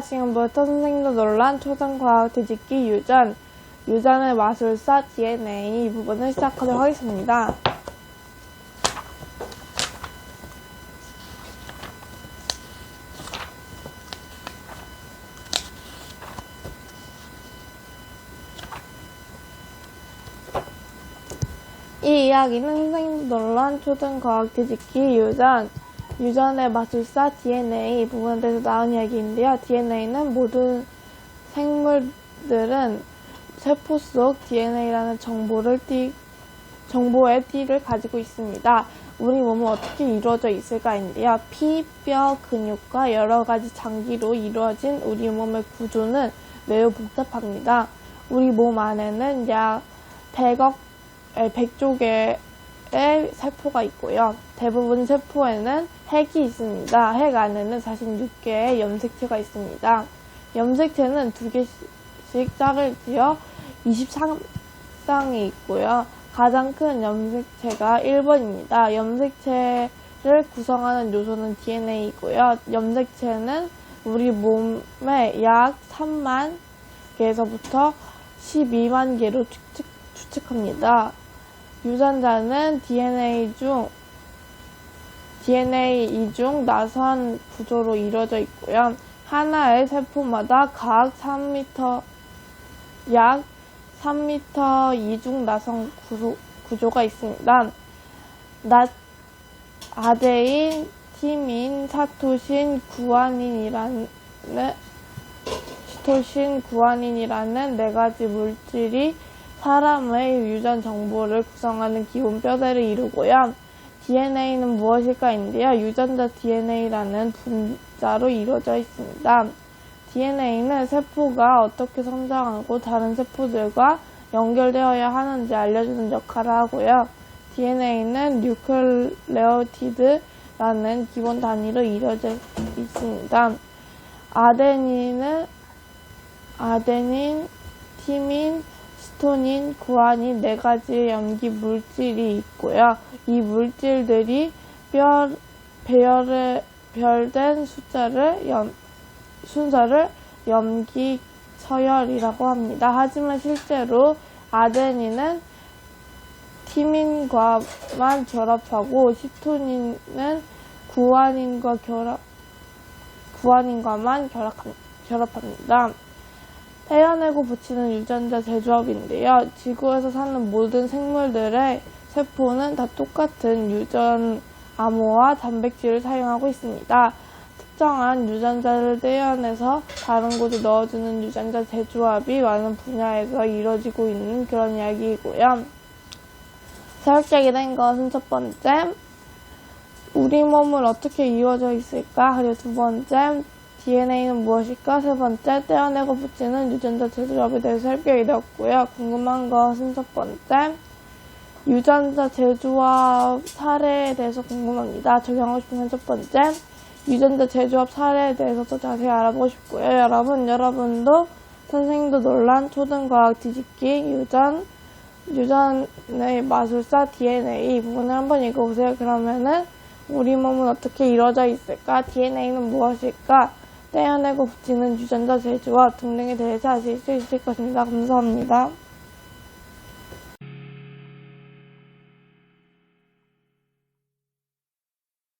지금부터 선생님도 놀란 초등과학 뒤집기 유전, 유전의 마술사 DNA 부분을 시작하도록 하겠습니다. 이 이야기는 선생님도 놀란 초등과학 뒤집기 유전, 유전의 마술사 DNA 부분에 대해서 나온 이야기인데요. DNA는 모든 생물들은 세포 속 DNA라는 정보를 띠, 정보의 띠를 가지고 있습니다. 우리 몸은 어떻게 이루어져 있을까인데요. 피, 뼈, 근육과 여러 가지 장기로 이루어진 우리 몸의 구조는 매우 복잡합니다. 우리 몸 안에는 약 100억, 100조 개 의 세포가 있고요. 대부분 세포에는 핵이 있습니다. 핵 안에는 46개의 염색체가 있습니다. 염색체는 두 개씩 짝을 지어 23쌍이 있고요. 가장 큰 염색체가 1번입니다. 염색체를 구성하는 요소는 DNA이고요. 염색체는 우리 몸에 약 3만 개에서부터 12만 개로 추측, 추측합니다. 유전자는 DNA 중 DNA 이중 나선 구조로 이루어져 있고요. 하나의 세포마다 각 3m 약 3m 이중 나선 구조, 구조가 있습니다. 나, 아데인, 티민, 사토신, 구아닌이라는 시토신, 구아닌이라는 네 가지 물질이 사람의 유전 정보를 구성하는 기본 뼈대를 이루고요. DNA는 무엇일까인데요. 유전자 DNA라는 분자로 이루어져 있습니다. DNA는 세포가 어떻게 성장하고 다른 세포들과 연결되어야 하는지 알려주는 역할을 하고요. DNA는 뉴클레오티드라는 기본 단위로 이루어져 있습니다. 아데닌은 아데닌, 티민, 스토닌, 구아닌 네 가지 염기 물질이 있고요. 이 물질들이 별, 배열에, 별된 숫자를 염, 순서를 염기 서열이라고 합니다. 하지만 실제로 아데닌은 티민과만 결합하고 시토닌은 구아닌과 결합, 구아닌과만 결합, 결합합니다. 떼어내고 붙이는 유전자 재조합인데요. 지구에서 사는 모든 생물들의 세포는 다 똑같은 유전 암호와 단백질을 사용하고 있습니다. 특정한 유전자를 떼어내서 다른 곳에 넣어주는 유전자 재조합이 많은 분야에서 이루어지고 있는 그런 이야기이고요. 자극적이 된 것은 첫 번째, 우리 몸은 어떻게 이루어져 있을까? 그리고 두 번째, DNA는 무엇일까? 세 번째, 떼어내고 붙이는 유전자 재조합에 대해서 살펴게 되었고요. 궁금한 것은 첫 번째, 유전자 재조합 사례에 대해서 궁금합니다. 적용하고 싶은 건첫 번째, 유전자 재조합 사례에 대해서 더 자세히 알아보고 싶고요. 여러분, 여러분도 선생님도 놀란 초등과학 뒤집기 유전, 유전의 마술사 DNA 이 부분을 한번 읽어보세요. 그러면은 우리 몸은 어떻게 이루어져 있을까? DNA는 무엇일까? 떼어내고 붙이는 유전자 재조합 등등에 대해 서 아실 수 있을 것입니다. 감사합니다.